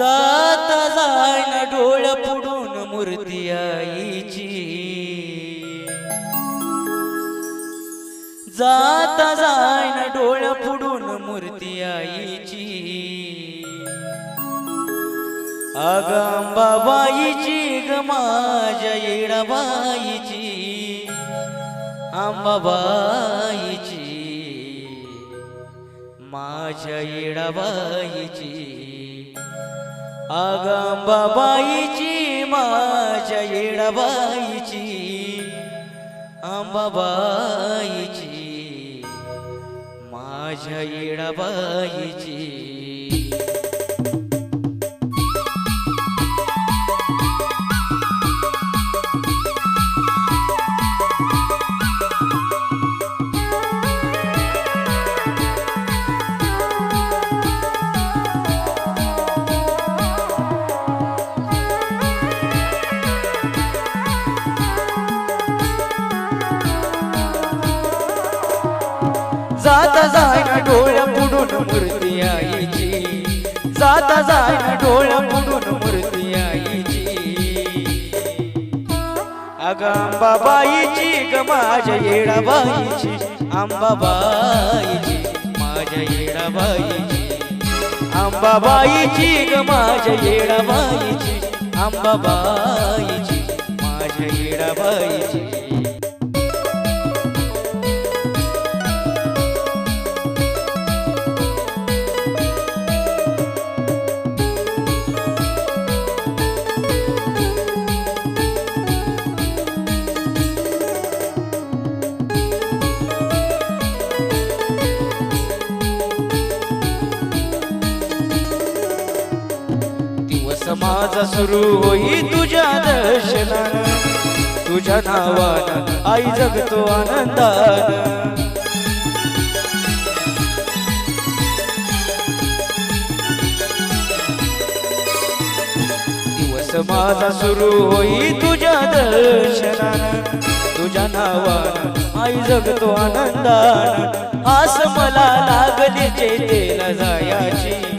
जात जाईन डोळ फुडून मूर्ती आईची. जात जाईन डोळ पुढून मूर्ती आईची. आगांबाबाईची ग माझ्या येडाबाईची. आंबाबाईची. माझ्या येडाबाईची. आगांबाबाईची माझ्या येडाबाईची आंबाबाईची माझ्या येडाबाईची. जाता जायना डोळ्या पुढून मूर्ती आईची. जाता जायना डोळ्या पुढून मूर्ती आईची. अग अंबाबाईची ग माझ्या येडाबाईची अंबाबाईची माझ्या येडाबाईची अंबाबाईची ग माझ्या येडाबाईची अंबाबाईची माझ्या येडाबाईची माझा सुरू होई तुझ्या दर्शनानं. तुझ्या नावानं आई जगतो आनंदानं. दिवस माझा सुरू होई तुझ्या दर्शनानं. तुझ्या नावानं आई जगतो आनंदानं. आस मला लागली चेतेला जायाची.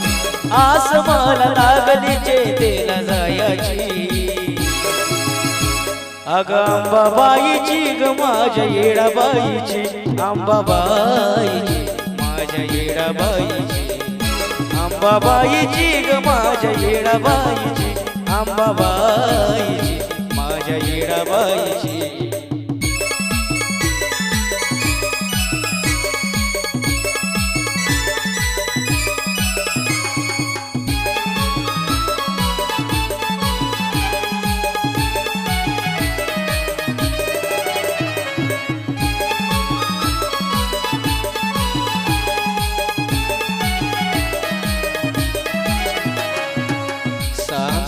आस मला लागली चेतेला जायाची अग अंबाबाईची ग माझ्या येडाबाईची. अंबाबाईची माझ्या येडाबाईची. अंबाबाईची ग माझ्या येडाबाईची. अंबाबाईची माझ्या येडाबाईची.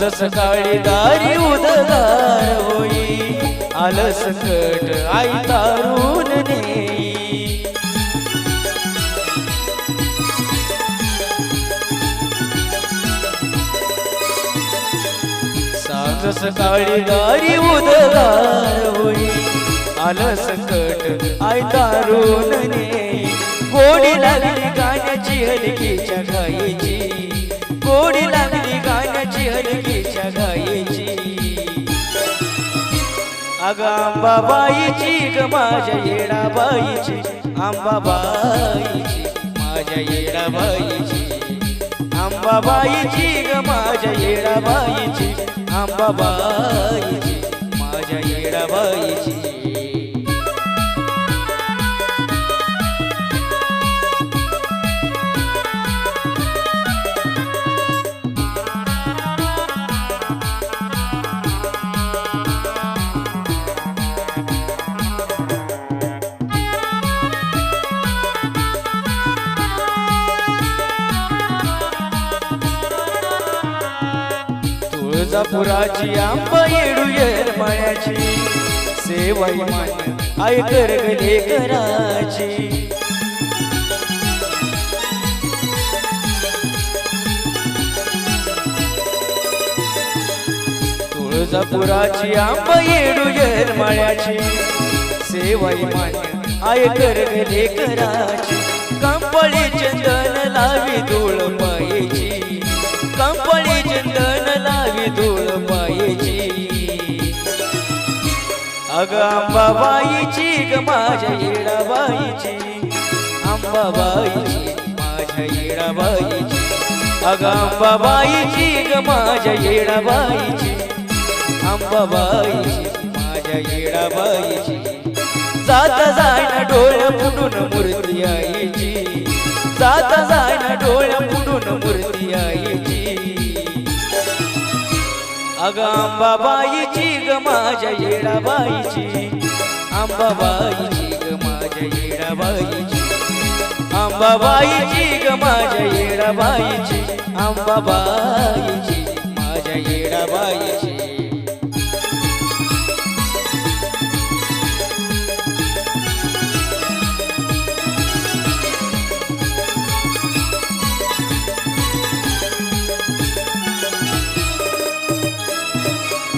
सांज सकाळी दारी उदगार होई. आलं संकट आई तारून नेई. सांज सकाळी दारी उदगार होई. आलं संकट आई तारून नेई. गोडी लागली गाण्याची हलकीच्या गायची गोडी लागली गाण्याची हलकीच्या अग आंबाबाईची ग माझ्या येडाबाईची. आंबाबाईची माझ्या येडाबाईची. आंबाबाईची ग माझ्या येडाबाईची. आंबाबाईची माझ्या येडाबाईची. तुळजापुराची आंब येडू येरमाळ्याची. सेवाई मान आई कर कराची तुळजापुराची आंब येडू येरमाळ्याची. सेवाई माय आय कर गले कराची कंपळी अग अंबाबाईची ग माझ्या येडाबाईची अंबाबाईची माझ्या येडाबाईची अग अंबाबाईची ग माझ्या येडाबाईची अंबाबाईची माझ्या येडाबाईची जात जायना डोळ्या फुटून मूर्ती आईची. जात जायना डोळ्या फुटून मूर्ती आईची. अग अंबाबाईची ग माझ्या येडाबाईची अंबाबाईची ग माझ्या येडाबाईची अंबाबाईची ग माझ्या येडाबाईची अंबाबाईची माझ्या येडाबाईची